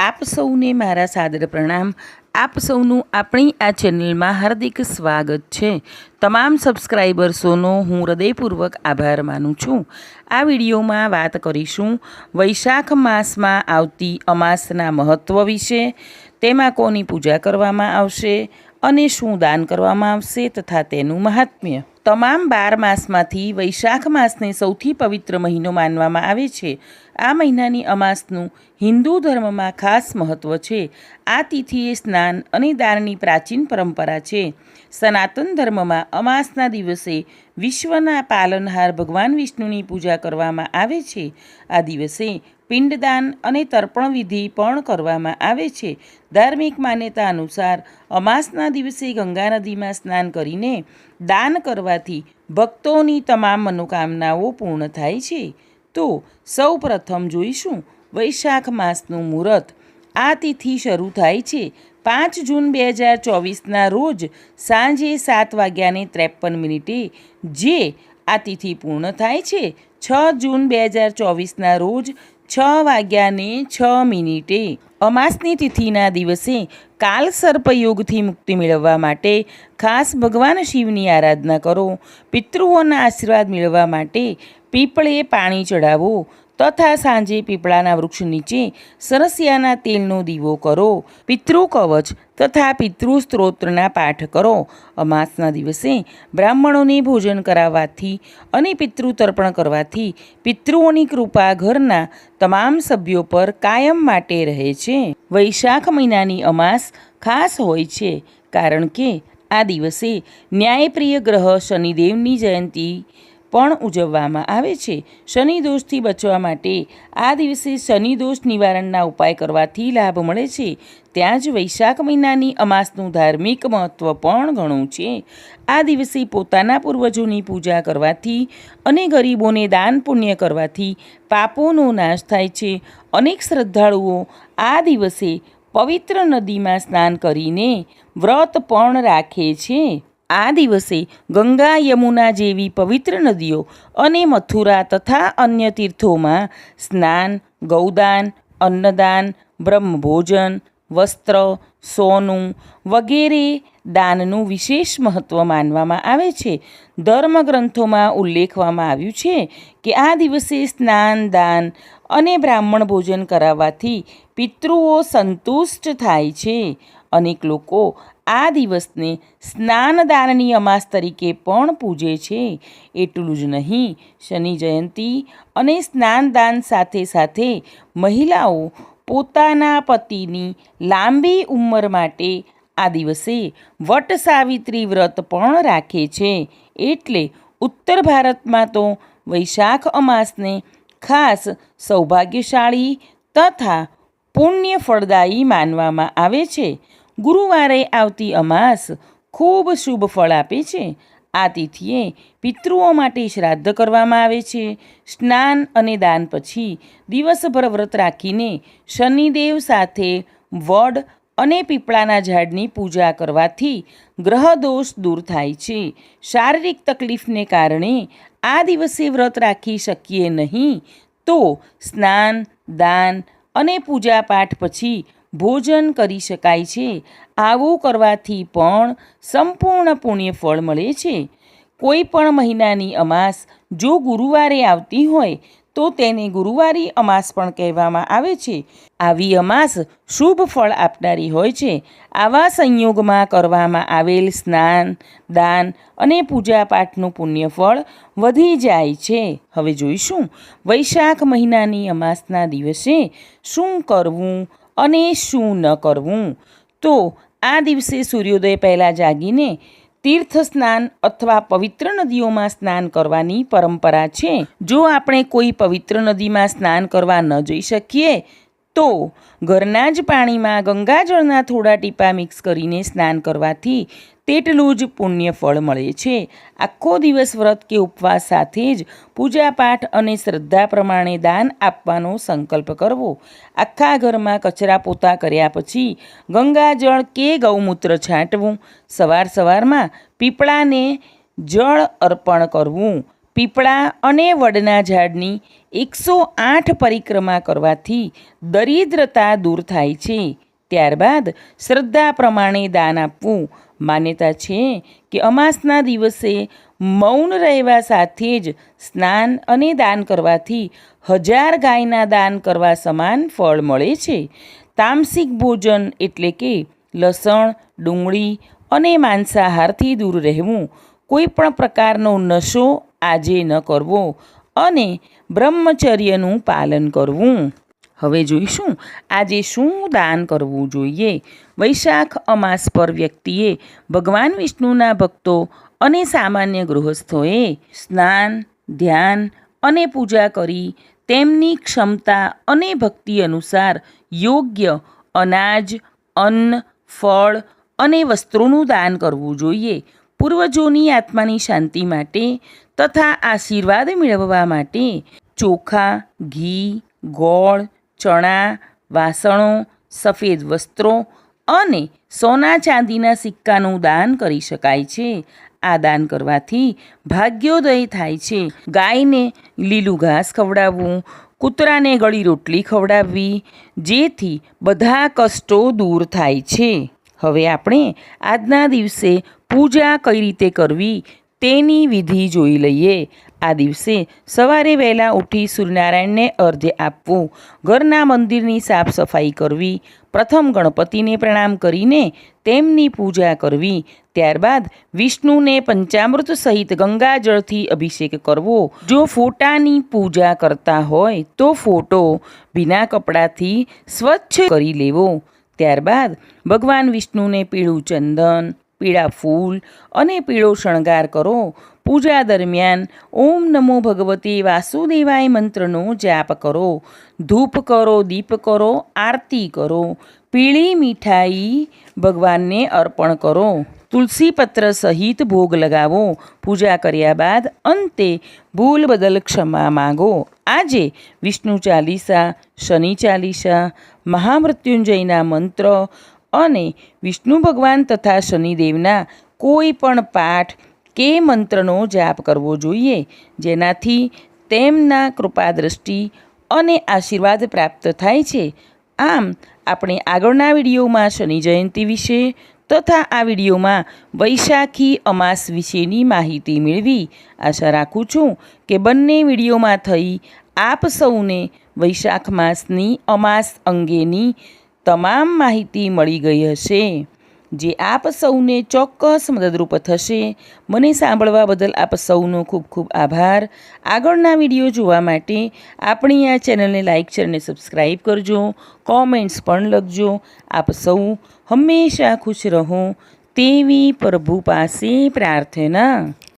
આપ સૌને મારા સાદર પ્રણામ. આપ સૌનું આપણી આ ચેનલમાં હાર્દિક સ્વાગત છે. તમામ સબસ્ક્રાઈબર્સોનો હું હૃદયપૂર્વક આભાર માનું છું. આ વિડીયોમાં વાત કરીશું વૈશાખ માસમાં આવતી અમાસના મહત્ત્વ વિશે, તેમાં કોની પૂજા કરવામાં આવશે અને શું દાન કરવામાં આવશે તથા તેનું મહાત્મ્ય. તમામ બાર માસમાંથી વૈશાખ માસને સૌથી પવિત્ર મહિનો માનવામાં આવે છે. આ મહિનાની અમાસનું હિન્દુ ધર્મમાં ખાસ મહત્ત્વ છે. આ તિથિએ સ્નાન અને દાનની પ્રાચીન પરંપરા છે. સનાતન ધર્મમાં અમાસના દિવસે વિશ્વના પાલનહાર ભગવાન વિષ્ણુની પૂજા કરવામાં આવે છે. આ દિવસે પિંડદાન અને તર્પણ વિધિ પણ કરવામાં આવે છે. ધાર્મિક માન્યતા અનુસાર અમાસના દિવસે ગંગા નદીમાં સ્નાન કરીને દાન કરવાથી ભક્તોની તમામ મનોકામનાઓ પૂર્ણ થાય છે. તો સૌ પ્રથમ જોઈશું વૈશાખ માસનું મુહૂર્ત. આ તિથિ શરૂ થાય છે પાંચ જૂન બે હજાર ચોવીસના રોજ સાંજે સાત વાગ્યાને ત્રેપન મિનિટે, જે આ તિથિ પૂર્ણ થાય છે. છ જૂન બે હજાર ચોવીસના રોજ છ વાગ્યાને છ મિનિટે અમાસની તિથિના દિવસે કાલ સર્પયોગથી મુક્તિ મેળવવા માટે ખાસ ભગવાન શિવની આરાધના કરો. પિતૃઓના આશીર્વાદ મેળવવા માટે પીપળે પાણી ચડાવો તથા સાંજે પીપળાના વૃક્ષ નીચે સરસિયાના તેલનો દીવો કરો, પિતૃ કવચ તથા પિતૃ સ્ત્રોત્રના પાઠ કરો. અમાસના દિવસે બ્રાહ્મણોને ભોજન કરાવવાથી અને પિતૃ તર્પણ કરવાથી પિતૃઓની કૃપા ઘરના તમામ સભ્યો પર કાયમ માટે રહે છે. વૈશાખ મહિનાની અમાસ ખાસ હોય છે કારણ કે આ દિવસે ન્યાયપ્રિય ગ્રહ શનિદેવની જયંતિ પણ ઉજવવામાં આવે છે. શનિ દોષથી બચવા માટે આ દિવસે શનિ દોષ નિવારણના ઉપાય કરવાથી લાભ મળે છે. ત્યાં જ વૈશાખ મહિનાની અમાસનું ધાર્મિક મહત્ત્વ પણ ઘણું છે. આ દિવસે પોતાના પૂર્વજોની પૂજા કરવાથી અને ગરીબોને દાન પુણ્ય કરવાથી પાપોનો નાશ થાય છે. અનેક શ્રદ્ધાળુઓ આ દિવસે પવિત્ર નદીમાં સ્નાન કરીને વ્રત પણ રાખે છે. આ દિવસે ગંગા યમુના જેવી પવિત્ર નદીઓ અને મથુરા તથા અન્ય તીર્થોમાં સ્નાન, ગૌદાન, અન્નદાન, બ્રહ્મભોજન, વસ્ત્ર, સોનું વગેરે દાનનું વિશેષ મહત્ત્વ માનવામાં આવે છે. ધર્મગ્રંથોમાં ઉલ્લેખવામાં આવ્યું છે કે આ દિવસે સ્નાન, દાન અને બ્રાહ્મણ ભોજન કરાવવાથી પિતૃઓ સંતુષ્ટ થાય છે. અનેક લોકો આ દિવસને સ્નાનદાનની અમાસ તરીકે પણ પૂજે છે. એટલું જ નહીં, શનિ જયંતિ અને સ્નાનદાન સાથે સાથે મહિલાઓ પોતાના પતિની લાંબી ઉંમર માટે આ દિવસે વટ સાવિત્રી વ્રત પણ રાખે છે. એટલે ઉત્તર ભારતમાં તો વૈશાખ અમાસને ખાસ સૌભાગ્યશાળી તથા પુણ્ય ફળદાયી માનવામાં આવે છે. ગુરુવારે આવતી અમાસ ખૂબ શુભ ફળ આપે છે. આ તિથિએ પિતૃઓ માટે શ્રાદ્ધ કરવામાં આવે છે. સ્નાન અને દાન પછી દિવસભર વ્રત રાખીને શનિદેવ સાથે વડ અને પીપળાના ઝાડની પૂજા કરવાથી ગ્રહ દોષ દૂર થાય છે. શારીરિક તકલીફને કારણે આ દિવસે વ્રત રાખી શકીએ નહીં તો સ્નાન, દાન અને પૂજાપાઠ પછી ભોજન કરી શકાય છે. આવું કરવાથી પણ સંપૂર્ણ પુણ્ય ફળ મળે છે. કોઈ પણ મહિનાની અમાસ જો ગુરુવારે આવતી હોય તો તેને ગુરુવારી અમાસ પણ કહેવામાં આવે છે. આવી અમાસ શુભ ફળ આપનારી હોય છે. આવા સંયોગમાં કરવામાં આવેલ સ્નાન, દાન અને પૂજાપાઠનું પુણ્યફળ વધી જાય છે. હવે જોઈશું વૈશાખ મહિનાની અમાસના દિવસે શું કરવું અને શું ન કરવું. તો આ દિવસે સૂર્યોદય પહેલાં જાગીને તીર્થ સ્નાન અથવા પવિત્ર નદીઓમાં સ્નાન કરવાની પરંપરા છે. જો આપણે કોઈ પવિત્ર નદીમાં સ્નાન કરવા ન જઈ શકીએ તો ઘરના જ પાણીમાં ગંગાજળના થોડા ટીપા મિક્સ કરીને સ્નાન કરવાથી તેટલું જ પુણ્ય ફળ મળે છે. આખો દિવસ વ્રત કે ઉપવાસ સાથે જ પૂજાપાઠ અને શ્રદ્ધા પ્રમાણે દાન આપવાનો સંકલ્પ કરવો. આખા ઘરમાં કચરા પોતા કર્યા પછી ગંગાજળ કે ગૌમૂત્ર છાંટવું, સવાર સવારમાં પીપળાને જળ અર્પણ કરવું પીપળા અને વડના ઝાડની એકસો આઠ પરિક્રમા કરવાથી દરિદ્રતા દૂર થાય છે. ત્યારબાદ શ્રદ્ધા પ્રમાણે દાન આપવું માન્યતા છે કે અમાસના દિવસે મૌન રહેવા સાથે જ સ્નાન અને દાન કરવાથી હજાર ગાયના દાન કરવા સમાન ફળ મળે છે. તામસિક ભોજન એટલે કે લસણ, ડુંગળી અને માંસાહારથી દૂર રહેવું કોઈ પણ પ્રકારનો નશો આજે ન કરવો અને બ્રહ્મચર્યનું પાલન કરવું. હવે જોઈશું, આજે શું દાન કરવું જોઈએ? વૈશાખ અમાસ પર વ્યક્તિએ ભગવાન વિષ્ણુના ભક્તો અને સામાન્ય ગૃહસ્થોએ સ્નાન, ધ્યાન અને પૂજા કરી તેમની ક્ષમતા અને ભક્તિ અનુસાર યોગ્ય અનાજ, અન્ન, ફળ અને વસ્ત્રોનું દાન કરવું જોઈએ. પૂર્વજોની આત્માની શાંતિ માટે તથા આશીર્વાદ મેળવવા માટે ચોખા, ઘી, ગોળ, ચણા, વાસણો, સફેદ વસ્ત્રો અને સોના ચાંદીના સિક્કાનું દાન કરી શકાય છે. આ દાન કરવાથી ભાગ્યોદય થાય છે. ગાયને લીલું ઘાસ ખવડાવવું, કૂતરાને ગળી રોટલી ખવડાવવી, જેથી બધા કષ્ટો દૂર થાય છે. હવે આપણે આજના દિવસે પૂજા કઈ રીતે કરવી તેની વિધિ જોઈ લઈએ. આ દિવસે સવારે વહેલા ઉઠી સૂર્યનારાયણને અર્ધ્ય આપવું, ઘરના મંદિરની સાફ સફાઈ કરવી, પ્રથમ ગણપતિને પ્રણામ કરીને તેમની પૂજા કરવી, ત્યારબાદ વિષ્ણુને પંચામૃત સહિત ગંગાજળથી અભિષેક કરવો. જો ફોટાની પૂજા કરતા હોય તો ફોટો, ભીના કપડાથી સ્વચ્છ કરી લેવો. ત્યારબાદ ભગવાન વિષ્ણુને પીળું ચંદન, પીળા ફૂલ અને પીળો શણગાર કરો. પૂજા દરમિયાન ઓમ નમો ભગવતે વાસુદેવાય મંત્રનો જાપ કરો. ધૂપ કરો, દીપ કરો, આરતી કરો. પીળી મીઠાઈ ભગવાનને અર્પણ કરો. તુલસી પત્ર સહિત ભોગ લગાવો. પૂજા કર્યા બાદ અંતે ભૂલ બદલ ક્ષમા માગો. આજે વિષ્ણુ ચાલીસા, શનિ ચાલીસા, મહામૃત્યુંજયના મંત્ર અને વિષ્ણુ ભગવાન તથા શનિદેવના કોઈ પણ પાઠ કે મંત્રનો જાપ કરવો જોઈએ. જેનાથી તેમના કૃપા દ્રષ્ટિ અને આશીર્વાદ પ્રાપ્ત થાય છે. આમ, આપણે આગળના વિડીયોમાં શનિ જયંતિ વિશે તથા આ વિડીયોમાં વૈશાખી અમાસ વિશેની માહિતી મેળવી. આશા રાખું છું કે બંને વિડીયોમાં થઈ આપ સૌને વૈશાખ માસની અમાસ અંગેની તમામ માહિતી મળી ગઈ હશે. જે આપ સૌને ચોક્કસ મદદરૂપ થશે. મને સાંભળવા બદલ આપ સૌનો ખૂબ ખૂબ આભાર. આગળના વીડિયો જોવા માટે આપણી આ ચેનલને લાઇક શેર અને કરજો. કોમેન્ટ્સ પણ લખજો. આપ સૌ હંમેશા ખુશ રહો. તેવી પ્રભુ પાસે પ્રાર્થના.